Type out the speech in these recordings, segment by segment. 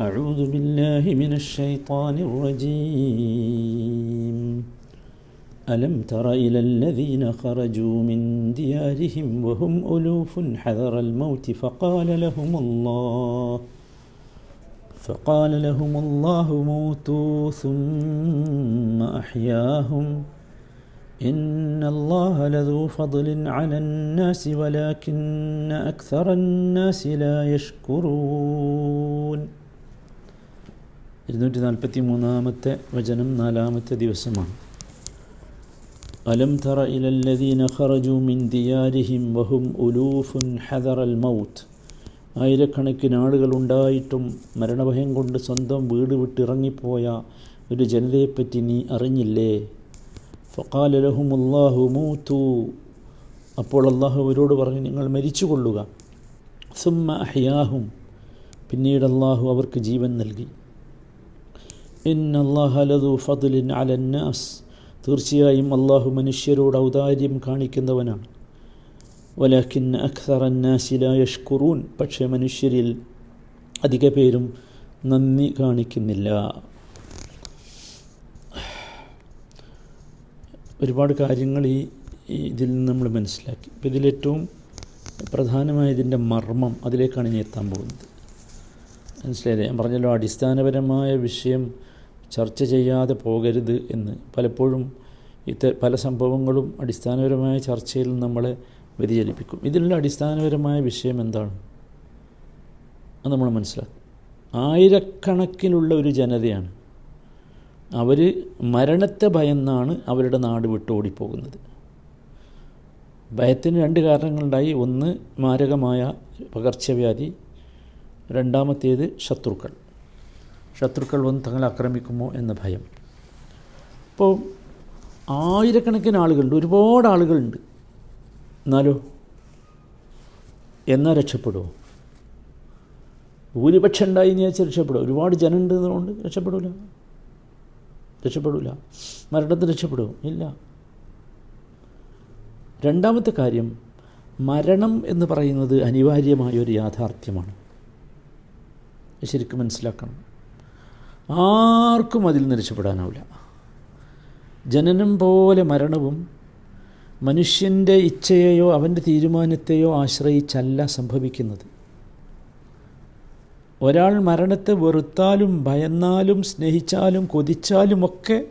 أعوذ بالله من الشيطان الرجيم. ألم تر إلى الذين خرجوا من ديارهم وهم ألوف حذر الموت فقال لهم الله فقال لهم الله موتوا ثم أحياهم. إن الله لذو فضل على الناس ولكن أكثر الناس لا يشكرون. ഇരുന്നൂറ്റി നാൽപ്പത്തി മൂന്നാമത്തെ വചനം നാലാമത്തെ ദിവസമാണ്. അലം തറ ഇലല്ലദീന ഖറജു മിൻ ദിയാരിഹിം വഹും ഉലൂഫുൻ ഹദർ അൽ മൗത്ത്. ആയിരക്കണക്കിന് ആളുകളുണ്ടായിട്ടും മരണഭയം കൊണ്ട് സ്വന്തം വീട് വിട്ടിറങ്ങിപ്പോയ ഒരു ജനതയെപ്പറ്റി നീ അറിഞ്ഞില്ലേ? ഫക്കാല ലഹുമുല്ലാഹു മൂത്തു. അപ്പോൾ അള്ളാഹു അവരോട് പറഞ്ഞു നിങ്ങൾ മരിച്ചു കൊള്ളുക സുമ്മ അഹ്യാഹും. പിന്നീട് അള്ളാഹു അവർക്ക് ജീവൻ നൽകി. അലന്നാസ് തീർച്ചയായും അള്ളാഹു മനുഷ്യരോട് ഔദാര്യം കാണിക്കുന്നവനാണ്. വലാക്കിൻ അഖ്തറന്നാസില യഷ്കുറൂൻ. പക്ഷേ മനുഷ്യരിൽ അധിക പേരും നന്ദി കാണിക്കുന്നില്ല. ഒരുപാട് കാര്യങ്ങൾ ഈ ഇതിൽ നിന്ന് നമ്മൾ മനസ്സിലാക്കി. അപ്പോൾ ഇതിലേറ്റവും പ്രധാനമായ ഇതിന്റെ മർമ്മം അതിലേക്കാണ് ഇനി എത്താൻ പോകുന്നത്. മനസ്സിലായില്ലേ? ഞാൻ പറഞ്ഞല്ലോ അടിസ്ഥാനപരമായ വിഷയം ചർച്ച ചെയ്യാതെ പോകരുത് എന്ന് പലപ്പോഴും ഇത്ത പല സംഭവങ്ങളും അടിസ്ഥാനപരമായ ചർച്ചയിൽ നമ്മളെ വ്യതിചലിപ്പിക്കും. ഇതിലുള്ള അടിസ്ഥാനപരമായ വിഷയം എന്താണ്? അത് നമ്മൾ മനസ്സിലാക്കും. ആയിരക്കണക്കിനുള്ള ഒരു ജനതയാണ്. അവർ മരണത്തെ ഭയന്നാണ് അവരുടെ നാട് വിട്ടോടിപ്പോകുന്നത് ഭയത്തിന് രണ്ട് കാരണങ്ങളുണ്ടായി. ഒന്ന് മാരകമായ പകർച്ചവ്യാധി. രണ്ടാമത്തേത് ശത്രുക്കൾ. ശത്രുക്കൾ വന്ന് തങ്ങളെ ആക്രമിക്കുമോ എന്ന ഭയം. അപ്പോൾ ആയിരക്കണക്കിന് ആളുകളുണ്ട്. ഒരുപാട് ആളുകളുണ്ട്. എന്നാലോ? എന്നാൽ രക്ഷപ്പെടുമോ ഭൂരിപക്ഷം ഉണ്ടായി എന്ന് വെച്ചാൽ രക്ഷപ്പെടും. ഒരുപാട് ജനം ഉണ്ട് എന്നതുകൊണ്ട് രക്ഷപ്പെടില്ല രക്ഷപ്പെടില്ല മരണത്തിന് രക്ഷപ്പെടുമോ ഇല്ല. രണ്ടാമത്തെ കാര്യം മരണം എന്ന് പറയുന്നത് അനിവാര്യമായ ഒരു യാഥാർത്ഥ്യമാണ്. ശരിക്കും മനസ്സിലാക്കണം. ആർക്കും അതിൽ നിന്ന് രക്ഷപ്പെടാനാവില്ല ജനനം പോലെ മരണവും മനുഷ്യന്റെ ഇച്ഛയെയോ അവന്റെ തീരുമാനത്തെയോ ആശ്രയിച്ചല്ല സംഭവിക്കുന്നത്. ഒരാൾ മരണത്തെ വെറുത്താലും ഭയന്നാലും സ്നേഹിച്ചാലും കൊതിച്ചാലും ഒക്കെ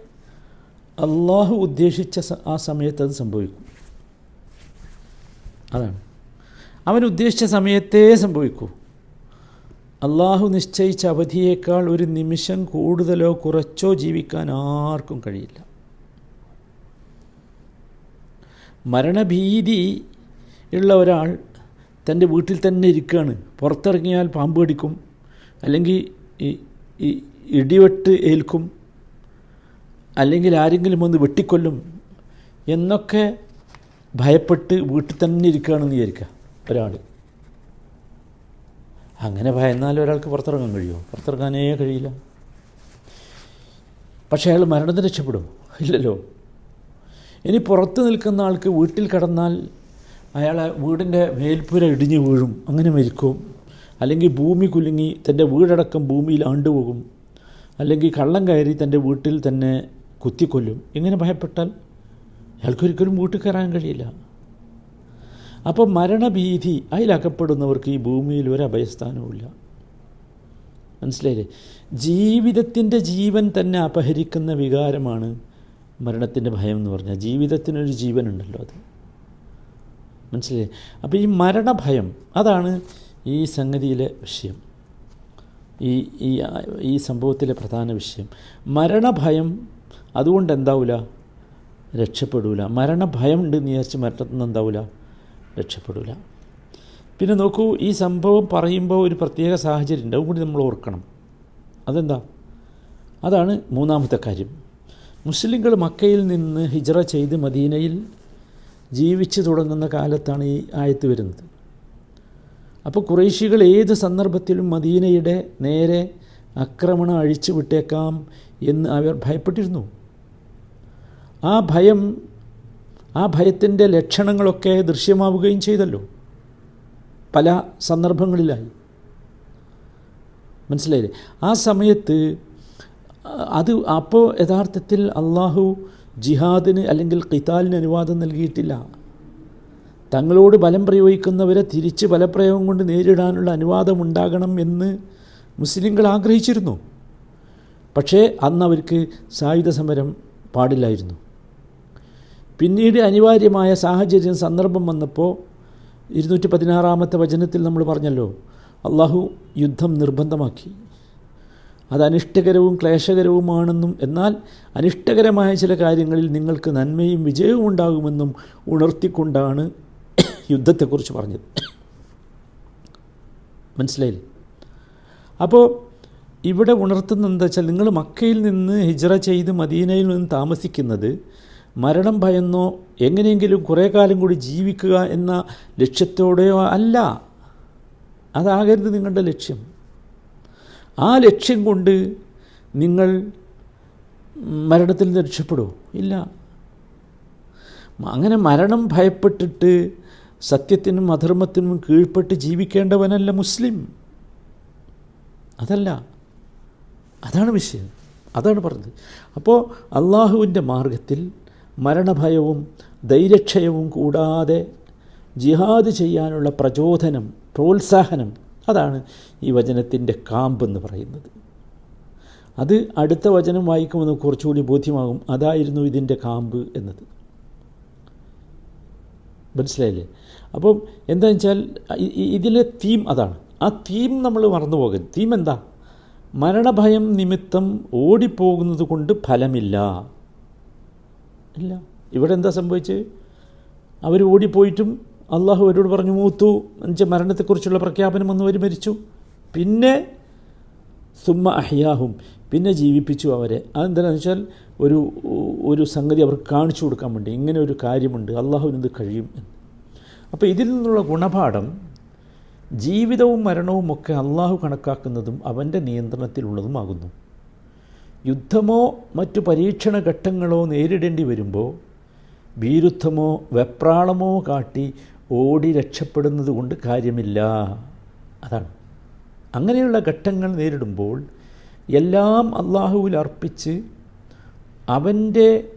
അള്ളാഹു ഉദ്ദേശിച്ച ആ സമയത്ത് അത് സംഭവിക്കും. അതാണ്. അവൻ ഉദ്ദേശിച്ച സമയത്തേ സംഭവിക്കൂ. അള്ളാഹു നിശ്ചയിച്ച അവധിയേക്കാൾ ഒരു നിമിഷം കൂടുതലോ കുറച്ചോ ജീവിക്കാൻ ആർക്കും കഴിയില്ല. മരണഭീതി ഉള്ള ഒരാൾ തന്റെ വീട്ടിൽ തന്നെ ഇരിക്കുകയാണ്. പുറത്തിറങ്ങിയാൽ പാമ്പ് കടിക്കും അല്ലെങ്കിൽ ഈ ഇടിവെട്ട് ഏൽക്കും അല്ലെങ്കിൽ ആരെങ്കിലും ഒന്ന് വെട്ടിക്കൊല്ലും എന്നൊക്കെ ഭയപ്പെട്ട് വീട്ടിൽ തന്നെ ഇരിക്കുകയാണെന്ന് വിചാരിക്കുക ഒരാൾ. അങ്ങനെ ഭയന്നാൽ ഒരാൾക്ക് പുറത്തിറങ്ങാൻ കഴിയുമോ? പുറത്തിറങ്ങാനേ കഴിയില്ല. പക്ഷേ അയാൾ മരണത്തിന് രക്ഷപ്പെടും. ഇല്ലല്ലോ. ഇനി പുറത്ത് നിൽക്കുന്ന ആൾക്ക് വീട്ടിൽ കടന്നാൽ അയാളെ വീടിന്റെ മേൽപ്പുര ഇടിഞ്ഞു വീഴും. അങ്ങനെ മരിക്കും. അല്ലെങ്കിൽ ഭൂമി കുലുങ്ങി തന്റെ വീടടക്കം ഭൂമിയിൽ ആണ്ടുപോകും. അല്ലെങ്കിൽ കള്ളം കയറി തന്റെ വീട്ടിൽ തന്നെ കുത്തിക്കൊല്ലും. ഇങ്ങനെ ഭയപ്പെട്ടാൽ അയാൾക്കൊരിക്കലും വീട്ടിൽ കയറാൻ കഴിയില്ല. അപ്പോൾ മരണഭീതി അതിലകപ്പെടുന്നവർക്ക് ഈ ഭൂമിയിൽ ഒരു അഭയസ്ഥാനവുമില്ല. മനസ്സിലായില്ലേ? ജീവിതത്തിന്റെ ജീവൻ തന്നെ അപഹരിക്കുന്ന വികാരമാണ് മരണത്തിന്റെ ഭയം എന്ന് പറഞ്ഞാൽ. ജീവിതത്തിനൊരു ജീവനുണ്ടല്ലോ അത്. മനസ്സിലായി അപ്പോൾ ഈ മരണഭയം അതാണ് ഈ സംഗതിയിലെ വിഷയം. ഈ ഈ ഈ സംഭവത്തിലെ പ്രധാന വിഷയം. മരണഭയം അതുകൊണ്ട് എന്താവില്ല രക്ഷപ്പെടൂല. മരണഭയം ഉണ്ട് എന്ന് വിചാരിച്ച് മരണത്തിൽ നിന്ന് എന്താവില്ല രക്ഷപ്പെടൂല. പിന്നെ നോക്കൂ ഈ സംഭവം പറയുമ്പോൾ ഒരു പ്രത്യേക സാഹചര്യം ഉണ്ട്. അതും കൂടി നമ്മൾ ഓർക്കണം. അതെന്താ? അതാണ് മൂന്നാമത്തെ കാര്യം. മുസ്ലിങ്ങൾ മക്കയിൽ നിന്ന് ഹിജറ ചെയ്ത് മദീനയിൽ ജീവിച്ചു തുടങ്ങുന്ന കാലത്താണ് ഈ ആയത്ത് വരുന്നത്. അപ്പോൾ കുറേശികൾ ഏത് സന്ദർഭത്തിലും മദീനയുടെ നേരെ ആക്രമണം അഴിച്ചു വിട്ടേക്കാം എന്ന് അവർ ഭയപ്പെട്ടിരുന്നു. ആ ഭയം ആ ഭയത്തിന്റെ ലക്ഷണങ്ങളൊക്കെ ദൃശ്യമാവുകയും ചെയ്തല്ലോ. പല സന്ദർഭങ്ങളിലായി. മനസ്സിലായില്ലേ? ആ സമയത്ത് അത് അപ്പോൾ യഥാർത്ഥത്തിൽ അള്ളാഹു ജിഹാദിന് അല്ലെങ്കിൽ ഖിതാലിന് അനുവാദം നൽകിയിട്ടില്ല. തങ്ങളോട് ബലം പ്രയോഗിക്കുന്നവരെ തിരിച്ച് ബലപ്രയോഗം കൊണ്ട് നേരിടാനുള്ള അനുവാദം ഉണ്ടാകണം എന്ന് മുസ്ലിങ്ങൾ ആഗ്രഹിച്ചിരുന്നു. പക്ഷേ അന്ന് അവർക്ക് സായുധ സമരം പാടില്ലായിരുന്നു. പിന്നീട് അനിവാര്യമായ സാഹചര്യം സന്ദർഭം വന്നപ്പോൾ ഇരുന്നൂറ്റി പതിനാറാമത്തെ വചനത്തിൽ നമ്മൾ പറഞ്ഞല്ലോ അള്ളാഹു യുദ്ധം നിർബന്ധമാക്കി. അത് അനിഷ്ടകരവും ക്ലേശകരവുമാണെന്നും എന്നാൽ അനിഷ്ടകരമായ ചില കാര്യങ്ങളിൽ നിങ്ങൾക്ക് നന്മയും വിജയവും ഉണ്ടാകുമെന്നും ഉണർത്തിക്കൊണ്ടാണ് യുദ്ധത്തെക്കുറിച്ച് പറഞ്ഞത്. മനസ്സിലായില്ലേ? അപ്പോൾ ഇവിടെ ഉണർത്തുന്നത് എന്താ വെച്ചാൽ നിങ്ങൾ മക്കയിൽ നിന്ന് ഹിജറ ചെയ്ത് മദീനയിൽ നിന്ന് താമസിക്കുന്നത് മരണം ഭയന്നോ എങ്ങനെയെങ്കിലും കുറേ കാലം കൂടി ജീവിക്കുക എന്ന ലക്ഷ്യത്തോടെയോ അല്ല. അതാകരുത് നിങ്ങളുടെ ലക്ഷ്യം. ആ ലക്ഷ്യം കൊണ്ട് നിങ്ങൾ മരണത്തിൽ നിന്ന് രക്ഷപ്പെടുമോ ഇല്ല. അങ്ങനെ മരണം ഭയപ്പെട്ടിട്ട് സത്യത്തിനും അധർമ്മത്തിനും കീഴ്പ്പെട്ട് ജീവിക്കേണ്ടവനല്ല മുസ്ലിം. അതല്ല. അതാണ് വിഷയം. അതാണ് പറഞ്ഞത്. അപ്പോൾ അള്ളാഹുവിന്റെ മാർഗത്തിൽ മരണഭയവും ധൈര്യക്ഷയവും കൂടാതെ ജിഹാദ് ചെയ്യാനുള്ള പ്രചോദനം പ്രോത്സാഹനം അതാണ് ഈ വചനത്തിന്റെ കാമ്പെന്ന് പറയുന്നത്. അത് അടുത്ത വചനം വായിക്കുമ്പോൾ നമുക്ക് കുറച്ചുകൂടി ബോധ്യമാകും. അതായിരുന്നു ഇതിന്റെ കാമ്പ് എന്നത്. മനസ്സിലായില്ലേ? അപ്പം എന്താണെന്ന് വെച്ചാൽ ഇതിലെ തീം അതാണ്. ആ തീം നമ്മൾ മറന്നു പോകരുത്. തീം എന്താ? മരണഭയം നിമിത്തം ഓടിപ്പോകുന്നത് കൊണ്ട് ഫലമില്ല. ഇല്ല. ഇവിടെ എന്താ സംഭവിച്ച്? അവർ ഓടിപ്പോയിട്ടും അള്ളാഹു അവരോട് പറഞ്ഞു മൂത്തു എന്നുവെച്ചാൽ മരണത്തെക്കുറിച്ചുള്ള പ്രഖ്യാപനം വന്നു അവർ മരിച്ചു. പിന്നെ സുമ്മ അഹ്യാഹും പിന്നെ ജീവിപ്പിച്ചു അവരെ. അതെന്താണെന്ന് വെച്ചാൽ ഒരു ഒരു സംഗതി അവർക്ക് കാണിച്ചു കൊടുക്കാൻ വേണ്ടി ഇങ്ങനെ ഒരു കാര്യമുണ്ട് അള്ളാഹുവിനത് കഴിയും എന്ന്. അപ്പോൾ ഇതിൽ നിന്നുള്ള ഗുണപാഠം ജീവിതവും മരണവും ഒക്കെ അള്ളാഹു കണക്കാക്കുന്നതും അവന്റെ നിയന്ത്രണത്തിലുള്ളതുമാകുന്നു യുദ്ധമോ മറ്റു പരീക്ഷണ ഘട്ടങ്ങളോ നേരിടേണ്ടി വരുമ്പോൾ ഭീരുത്വമോ വെപ്രാളമോ കാട്ടി ഓടി രക്ഷപ്പെടുന്നത് കൊണ്ട് കാര്യമില്ല. അതാണ്. അങ്ങനെയുള്ള ഘട്ടങ്ങൾ നേരിടുമ്പോൾ എല്ലാം അള്ളാഹുവിൽ അർപ്പിച്ച് അവന്റെ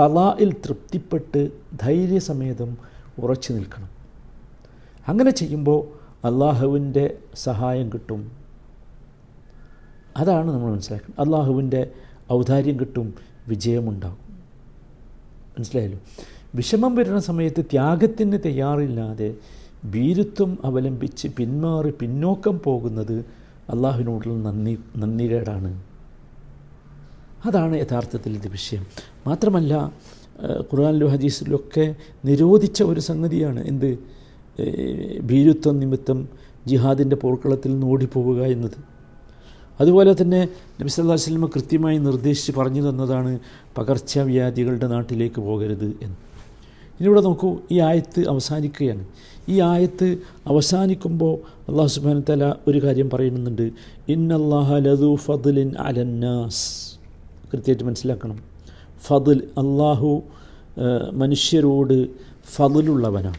കലായിൽ തൃപ്തിപ്പെട്ട് ധൈര്യസമേതം ഉറച്ചു നിൽക്കണം. അങ്ങനെ ചെയ്യുമ്പോൾ അള്ളാഹുവിന്റെ സഹായം കിട്ടും. അതാണ് നമ്മൾ മനസ്സിലാക്കുന്നത്. അള്ളാഹുവിന്റെ ഔദാര്യം കിട്ടും വിജയമുണ്ടാകും. മനസ്സിലായല്ലോ? വിഷമം വരുന്ന സമയത്ത് ത്യാഗത്തിന് തയ്യാറില്ലാതെ ഭീരുത്വം അവലംബിച്ച് പിന്മാറി പിന്നോക്കം പോകുന്നത് അള്ളാഹുവിനോടുള്ള നന്ദി നന്ദികേടാണ്. അതാണ് യഥാർത്ഥത്തിൽ ഇത് വിഷയം. മാത്രമല്ല ഖുർആാനിലും ഹദീസിലൊക്കെ നിരോധിച്ച ഒരു സംഗതിയാണ്. എന്ത്? ഭീരുത്വം നിമിത്തം ജിഹാദിന്റെ പോർക്കളത്തിൽ നിന്ന് ഓടിപ്പോവുക എന്നത്. അതുപോലെ തന്നെ നബി സല്ലാ വസ്ലമ കൃത്യമായി നിർദ്ദേശിച്ച് പറഞ്ഞു തന്നതാണ് പകർച്ചവ്യാധികളുടെ നാട്ടിലേക്ക് പോകരുത് എന്ന്. ഇനിയിവിടെ നോക്കൂ ഈ ആയത്ത് അവസാനിക്കുകയാണ്. ഈ ആയത്ത് അവസാനിക്കുമ്പോൾ അള്ളാഹു സുബാന തല ഒരു കാര്യം പറയുന്നുണ്ട്. ഇന്നല്ലാഹ ലതു ഫദ്ലിൻ അലന്നാസ്. കൃത്യമായിട്ട് മനസ്സിലാക്കണം. ഫതിൽ അള്ളാഹു മനുഷ്യരോട് ഫതിലുള്ളവനാണ്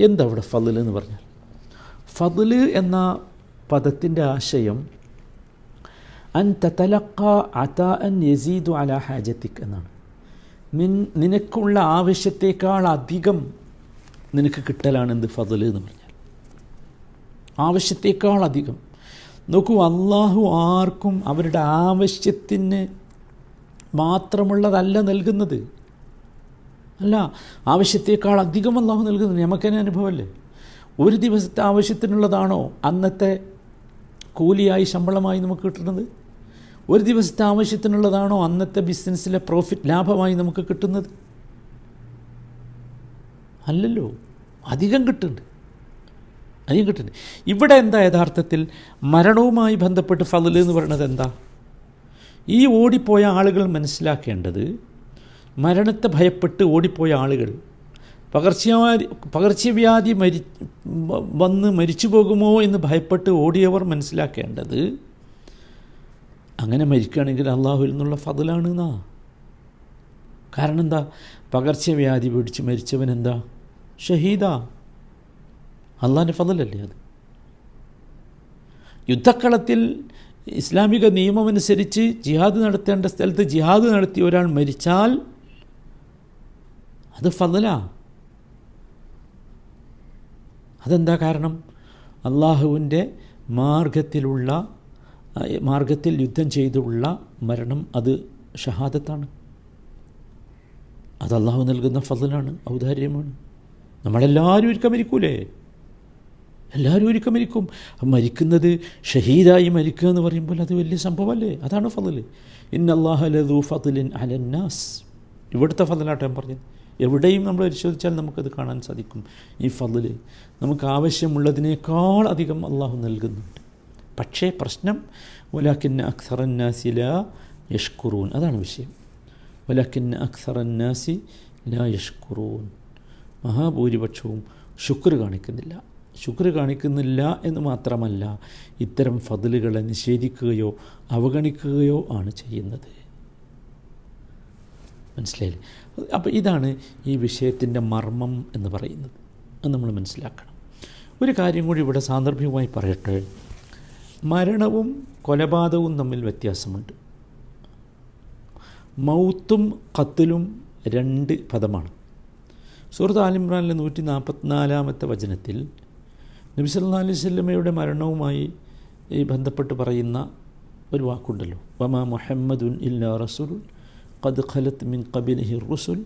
എന്താ അവിടെ ഫതിൽ എന്ന് പറഞ്ഞാൽ? ഫതിൽ എന്ന പദത്തിന്റെ ആശയം അൻ തലക്ക അത യസീദു അല ഹാജത്തിക് എന്നാണ് നിൻ നിനക്കുള്ള ആവശ്യത്തേക്കാൾ അധികം നിനക്ക് കിട്ടലാണ് എന്ത് ഫതൽ എന്ന് പറഞ്ഞാൽ. ആവശ്യത്തേക്കാൾ അധികം. നോക്കൂ അള്ളാഹു ആർക്കും അവരുടെ ആവശ്യത്തിന് മാത്രമുള്ളതല്ല നൽകുന്നത്. അല്ല ആവശ്യത്തേക്കാൾ അധികം അള്ളാഹു നൽകുന്നത്. നമുക്കതിന് അനുഭവമല്ലേ ഒരു ദിവസത്തെ ആവശ്യത്തിനുള്ളതാണോ? അന്നത്തെ കൂലിയായി ശമ്പളമായി നമുക്ക് കിട്ടുന്നത്? ഒരു ദിവസത്തെ ആവശ്യത്തിനുള്ളതാണോ അന്നത്തെ ബിസിനസ്സിലെ പ്രോഫിറ്റ് ലാഭമായി നമുക്ക് കിട്ടുന്നത്? അല്ലല്ലോ. അധികം കിട്ടുന്നുണ്ട്. അധികം കിട്ടുന്നുണ്ട്. ഇവിടെ എന്താ യഥാർത്ഥത്തിൽ? മരണവുമായി ബന്ധപ്പെട്ട് ഫതിൽ എന്ന് പറയുന്നത് എന്താ? ഈ ഓടിപ്പോയ ആളുകൾ മനസ്സിലാക്കേണ്ടത് മരണത്തെ ഭയപ്പെട്ട് ഓടിപ്പോയ ആളുകൾ പകർച്ചവ്യാധി പകർച്ചവ്യാധി മരി വന്ന് മരിച്ചു പോകുമോ എന്ന് ഭയപ്പെട്ട് ഓടിയവർ മനസ്സിലാക്കേണ്ടത് അങ്ങനെ മരിക്കുകയാണെങ്കിൽ അള്ളാഹുവിൽ നിന്നുള്ള ഫതിലാണ് എന്നാ കാരണം എന്താ? പകർച്ചവ്യാധി പിടിച്ച് മരിച്ചവൻ എന്താ? ഷഹീദ. അള്ളാഹിന്റെ ഫതലല്ലേ അത്? യുദ്ധക്കളത്തിൽ ഇസ്ലാമിക നിയമമനുസരിച്ച് ജിഹാദ് നടത്തേണ്ട സ്ഥലത്ത് ജിഹാദ് നടത്തി ഒരാൾ മരിച്ചാൽ അത് ഫതലാ. അതെന്താ കാരണം? അള്ളാഹുവിന്റെ മാർഗത്തിലുള്ള മാർഗത്തിൽ യുദ്ധം ചെയ്തുള്ള മരണം അത് ഷഹാദത്താണ്. അത് അള്ളാഹു നൽകുന്ന ഫസലാണ് ഔദാര്യമാണ്. നമ്മളെല്ലാവരും ഒരുക്കം മരിക്കൂലേ? എല്ലാവരും ഒരുക്കം മരിക്കും. മരിക്കുന്നത് ഷഹീദായി മരിക്കുക എന്ന് പറയുമ്പോൾ അത് വലിയ സംഭവമല്ലേ? അതാണ് ഫതിൽ ഇന്നല്ലാഹു ഫതിലിൻ അലന്നാസ് ഇവിടുത്തെ ഫതിലാട്ടോ ഞാൻ പറഞ്ഞത്. എവിടെയും നമ്മൾ പരിശോധിച്ചാൽ നമുക്കത് കാണാൻ സാധിക്കും. ഈ ഫതിൽ നമുക്ക് ആവശ്യമുള്ളതിനേക്കാൾ അധികം അള്ളാഹു നൽകുന്നുണ്ട്. പക്ഷേ പ്രശ്നം വലാക്കിന്ന അക്സറന്നാസി ലാ യഷ്കുറൂൻ അതാണ് വിഷയം. വലാക്കിന്ന അക്സറന്നാസി ലാ യഷ്കുറൂൻ മഹാഭൂരിപക്ഷവും ശുക്ർ കാണിക്കുന്നില്ല. ശുക്ർ കാണിക്കുന്നില്ല എന്ന് മാത്രമല്ല ഇത്തരം ഫതിലുകളെ നിഷേധിക്കുകയോ അവഗണിക്കുകയോ ആണ് ചെയ്യുന്നത്. മനസ്സിലായില്ലേ? അപ്പോൾ ഇതാണ് ഈ വിഷയത്തിന്റെ മർമ്മം എന്ന് പറയുന്നത്. അത് നമ്മൾ മനസ്സിലാക്കണം. ഒരു കാര്യം കൂടി ഇവിടെ സാന്ദർഭികമായി പറയട്ടെ. മരണവും കൊലപാതകവും തമ്മിൽ വ്യത്യാസമുണ്ട്. മൗത്തും കത്തിലും രണ്ട് പദമാണ്. സുഹൃത്ത് ആലിമ്രാനിലെ നൂറ്റി നാൽപ്പത്തിനാലാമത്തെ വചനത്തിൽ നബി സല്ലാ അലൈഹി സ്വല്ലമയുടെ മരണവുമായി ബന്ധപ്പെട്ട് പറയുന്ന ഒരു വാക്കുണ്ടല്ലോ. വമാ മുഹമ്മദുൻ ഇല്ലാ റസൂൽ ഖദ് خلت من قبله الرسل.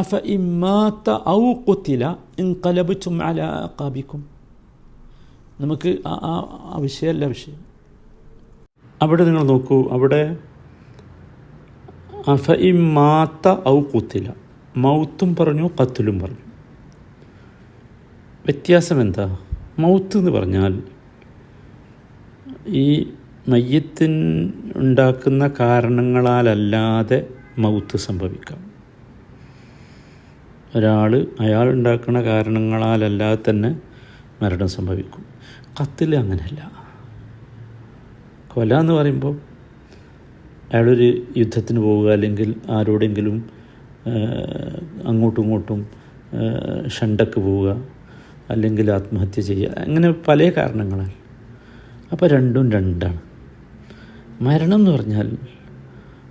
أفإن مات أو قتل انقلبتم على أعقابكم. നമുക്ക് ആ വിഷയമല്ല വിഷയം അവിടെ നിങ്ങൾ നോക്കൂ. അവിടെ അഫ ഇമ്മാത്ത ഔ കുത്തില. മൗത്തും പറഞ്ഞു കത്തിലും പറഞ്ഞു. വ്യത്യാസം എന്താ? മൗത്ത് എന്ന് പറഞ്ഞാൽ ഈ മയ്യത്തിൻ ഉണ്ടാക്കുന്ന കാരണങ്ങളാലല്ലാതെ മൗത്ത് സംഭവിക്കാം. ഒരാൾ അയാൾ ഉണ്ടാക്കുന്ന കാരണങ്ങളാലല്ലാതെ തന്നെ മരണം സംഭവിക്കും. കത്തിൽ അങ്ങനെയല്ല. കൊല എന്ന് പറയുമ്പോൾ അയാളൊരു യുദ്ധത്തിന് പോവുക അല്ലെങ്കിൽ ആരോടെങ്കിലും അങ്ങോട്ടും ഇങ്ങോട്ടും ഷണ്ടക്ക് പോവുക അല്ലെങ്കിൽ ആത്മഹത്യ ചെയ്യുക. അങ്ങനെ പല കാരണങ്ങളാൽ. അപ്പോൾ രണ്ടും രണ്ടാണ്. മരണം എന്ന് പറഞ്ഞാൽ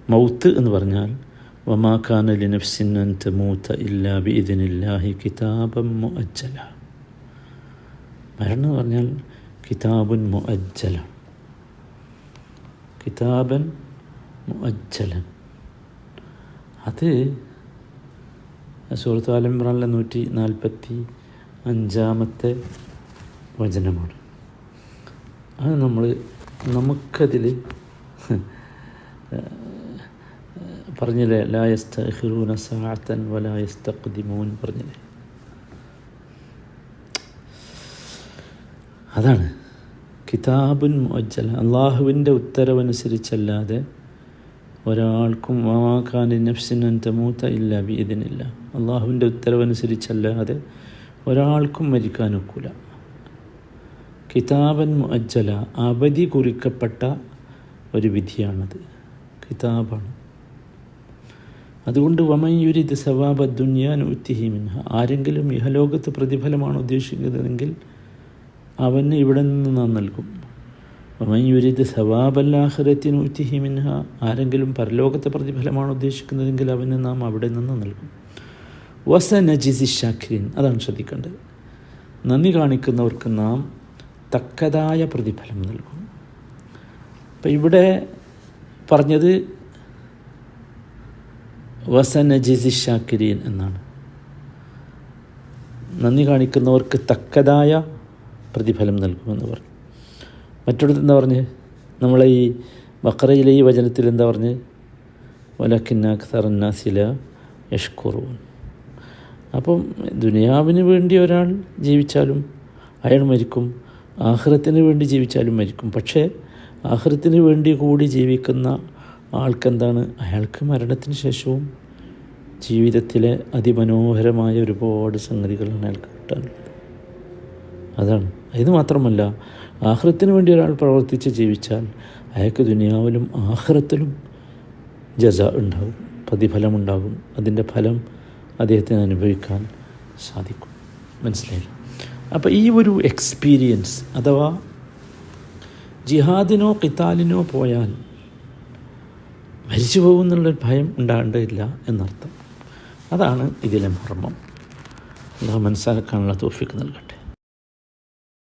മൗത്ത് എന്ന് പറഞ്ഞാൽ വമാഖാന ലിനഫ്സിൻ അൻ തമൂത്ത ഇല്ലാ ബി ഇതിനില്ലാഹി കിതാബം മുഅജ്ജല. മരണം എന്ന് പറഞ്ഞാൽ കിതാബുൻ മുഅജ്ജല. കിതാബൻ മുഅജ്ജലൻ അത് സൂറത്ത് ആലംബ്രാനിലെ നൂറ്റി നാൽപ്പത്തി അഞ്ചാമത്തെ വചനമാണ്. അത് നമ്മൾ നമുക്കതിൽ പറഞ്ഞില്ലേ ലായസ്തൂന സാത്തൻ വലായസ്തഖ്ദിമൂൻ പറഞ്ഞില്ലേ? അതാണ്. കിതാബുൻ മുഅജ്ജല. അള്ളാഹുവിന്റെ ഉത്തരവനുസരിച്ചല്ലാതെ ഒരാൾക്കും വാക്കാൻ നഫ്സിനൻ തമൂത്ത ഇല്ല ബീദിനില്ല അള്ളാഹുവിന്റെ ഉത്തരവനുസരിച്ചല്ലാതെ ഒരാൾക്കും മരിക്കാൻ ഒക്കില്ല കിതാബൻ മുഅജ്ജല അവധി കുറിക്കപ്പെട്ട ഒരു വിധിയാണത്. കിതാബാണ്. അതുകൊണ്ട് വമയൂരി സവാബ ദുന്യാൻ ഉത്തിഹിമിൻഹ ആരെങ്കിലും ഇഹലോകത്ത് പ്രതിഫലമാണ് ഉദ്ദേശിക്കുന്നതെങ്കിൽ അവന് ഇവിടെ നിന്ന് നാം നൽകും. വമയൂരി സവാബല്ലാഹുരത്തിന് ഉത്തിഹിമിൻഹ ആരെങ്കിലും പരലോകത്തെ പ്രതിഫലമാണ് ഉദ്ദേശിക്കുന്നതെങ്കിൽ അവന് നാം അവിടെ നിന്ന് നൽകും. വസ നജിസി ഷാഖിൻ അതാണ് ശ്രദ്ധിക്കേണ്ടത്. നന്ദി കാണിക്കുന്നവർക്ക് നാം തക്കതായ പ്രതിഫലം നൽകും. അപ്പം ഇവിടെ പറഞ്ഞത് വസനജിസി ഷാക്കിരീൻ എന്നാണ്. നന്ദി കാണിക്കുന്നവർക്ക് തക്കതായ പ്രതിഫലം നൽകുമെന്ന് പറഞ്ഞു. മറ്റൊരിടത്ത് എന്താ പറഞ്ഞ്? നമ്മളെ ഈ ബക്കറയിലെ ഈ വചനത്തിൽ എന്താ പറഞ്ഞ്? വലക്കിന്നാഖ്തറന്നാസില യഷ്കുറൂൻ. അപ്പം ദുനിയാവിന് വേണ്ടി ഒരാൾ ജീവിച്ചാലും അയാൾ മരിക്കും ആഹ്റത്തിന് വേണ്ടി ജീവിച്ചാലും മരിക്കും. പക്ഷേ ആഹ്റത്തിന് വേണ്ടി കൂടി ജീവിക്കുന്ന ആൾക്കെന്താണ്? അയാൾക്ക് മരണത്തിന് ശേഷവും ജീവിതത്തിലെ അതിമനോഹരമായ ഒരുപാട് സംഗതികളാണ് അയാൾക്ക് കിട്ടാനുള്ളത്. അതാണ്. ഇത് മാത്രമല്ല ആഹ്റത്തിന് വേണ്ടി ഒരാൾ പ്രവർത്തിച്ച് ജീവിച്ചാൽ അയാൾക്ക് ദുനിയാവിലും ആഹ്റത്തിലും ജസ ഉണ്ടാകും പ്രതിഫലമുണ്ടാകും. അതിന്റെ ഫലം അദ്ദേഹത്തിന് അനുഭവിക്കാൻ സാധിക്കും. മനസ്സിലായില്ല? അപ്പോൾ ഈ ഒരു എക്സ്പീരിയൻസ് അഥവാ ജിഹാദിനോ കിത്താലിനോ പോയാൽ മരിച്ചു പോകുമെന്നുള്ളൊരു ഭയം ഉണ്ടാകേണ്ടതില്ല എന്നർത്ഥം. അതാണ് ഇതിലെ മർമ്മം. അള്ളാഹ് മനസ്സിലാക്കാനുള്ള തോഫിക്ക് നൽകട്ടെ.